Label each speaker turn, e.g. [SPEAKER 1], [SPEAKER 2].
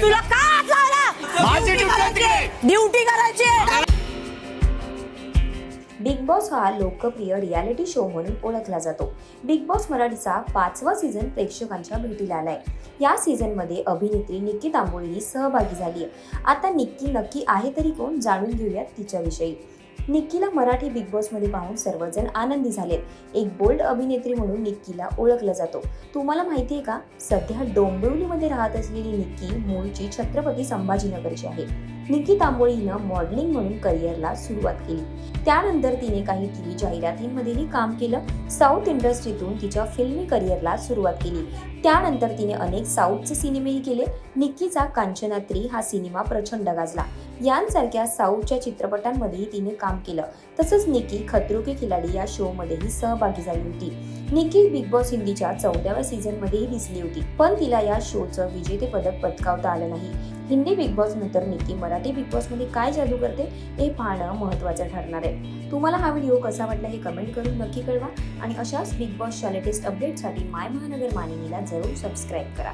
[SPEAKER 1] तुला का हात लावला?
[SPEAKER 2] माझी
[SPEAKER 1] ड्युटी करायची. ड्युटी करायची आहे.
[SPEAKER 3] बिग बॉस हा लोकप्रिय रियालिटी शो म्हणून ओळखला जातो. बिग बॉस मराठीचा पाचवा सीझन प्रेक्षकांच्या भेटीला आलाय. या सीझनमध्ये अभिनेत्री निक्की तांबोळी ही सहभागी झाली आहे आता निक्की नक्की आहे तरी कोण जाणून घेऊयात तिच्याविषयी. निक्कीला मराठी बिग बॉसमध्ये पाहून सर्वजण आनंदी झालेत एक बोल्ड अभिनेत्री म्हणून निक्कीला ओळखलं जातो. तुम्हाला माहिती आहे का? सध्या डोंबिवलीमध्ये राहत असलेली निक्की मूळची छत्रपती संभाजीनगरची आहे. निक्की तांबोळी हिनं मॉडेलिंग म्हणून करिअरला सुरुवात केली. त्यानंतर तिने काही टीव्ही जाहिरातींमध्येही काम केलं. साऊथ इंडस्ट्रीतून तिच्या फिल्मी करिअरला सुरुवात केली. त्यानंतर तिने अनेक साऊथचे सिनेमेही केले. निक्कीचा कांचनात्री हा सिनेमा प्रचंड गाजला. यांसारख्या साऊथच्या चित्रपटांमध्येही तिने काम केलं. तसंच निक्की खतरो के खिलाडी या शो मध्येही सहभागी झाली होती. निकी बिग बॉस हिंदीच्या चौदाव्या सीझन मध्येही दिसली होती. पण तिला या शोचं विजेते पदक पटकावता आलं नाही. हिंदी बिग बॉस नंतर निकी मराठी बिग बॉसमध्ये काय जादू करते हे पाहणं महत्वाचं ठरणार आहे. तुम्हाला हा व्हिडिओ कसा वाटला हे कमेंट करून नक्की कळवा. आणि अशाच बिग बॉसच्या लेटेस्ट अपडेटसाठी माय महानगर मानिनीला जरूर सबस्क्राईब करा.